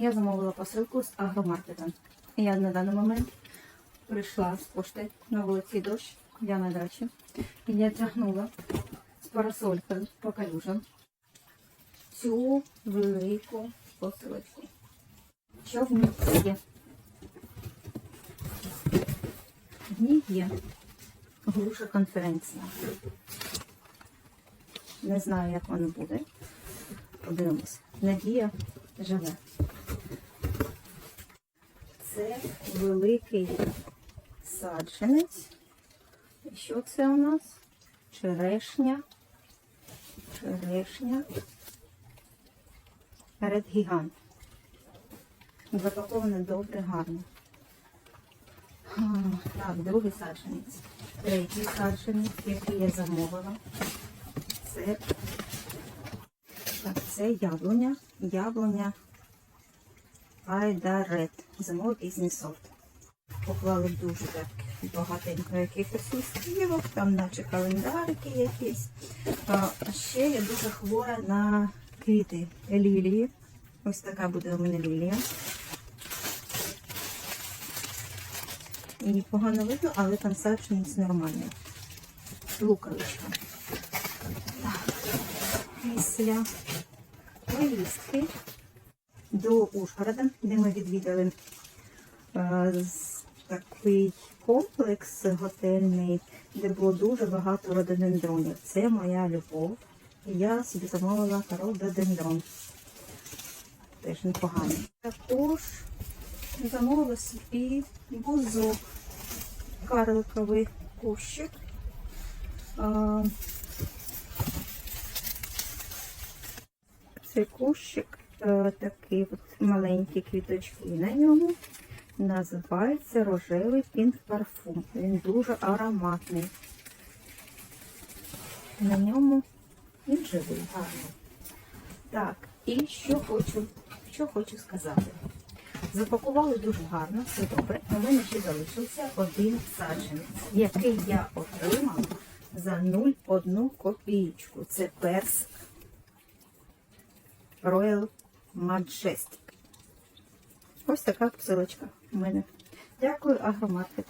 Я замовила посилку з агромаркета. Я на даний момент прийшла з пошти на вулиці дощ, я на дачі. І я тягнула з парасолькою по калюжам цю велику посилочку. Що в ній є? В ній є груша конференція. Не знаю, як воно буде. Подивимось. Надія живе. Це великий саджанець. І що це у нас? Черешня. Черешня. Ред гігант. Запаковане добре, гарно. Так, другий саджанець. Третій саджанець, який я замовила. Це, так, це яблуня. Яблуня Айдарет. Зимовий пізній сорт. Поклали дуже так багатенько якихось листівок, там наче календарики якісь. А ще я дуже хвора на квіти лілії. Ось така буде у мене лілія. І погано видно, але там саджанець нормальний. Луковичка. Так. Після поїздки до Ужгорода, де ми відвідали е, такий комплекс готельний, де було дуже багато рододендронів. Це моя любов. Я собі замовила рододендрон. Теж непоганий. Також замовила собі бузок, карликовий кущик. Цей кущик е, такий от маленькі квіточки на ньому. Називається рожевий пінк парфум. Він дуже ароматний. На ньому він живий гарно. Так, і що хочу, що хочу сказати. Запакували дуже гарно, все добре. У мене ще залишився один саджанець, який я отримала за 0,1 копійку. Це персик Royal Majestic. Ось така посилочка в мене. Дякую, агромаркет.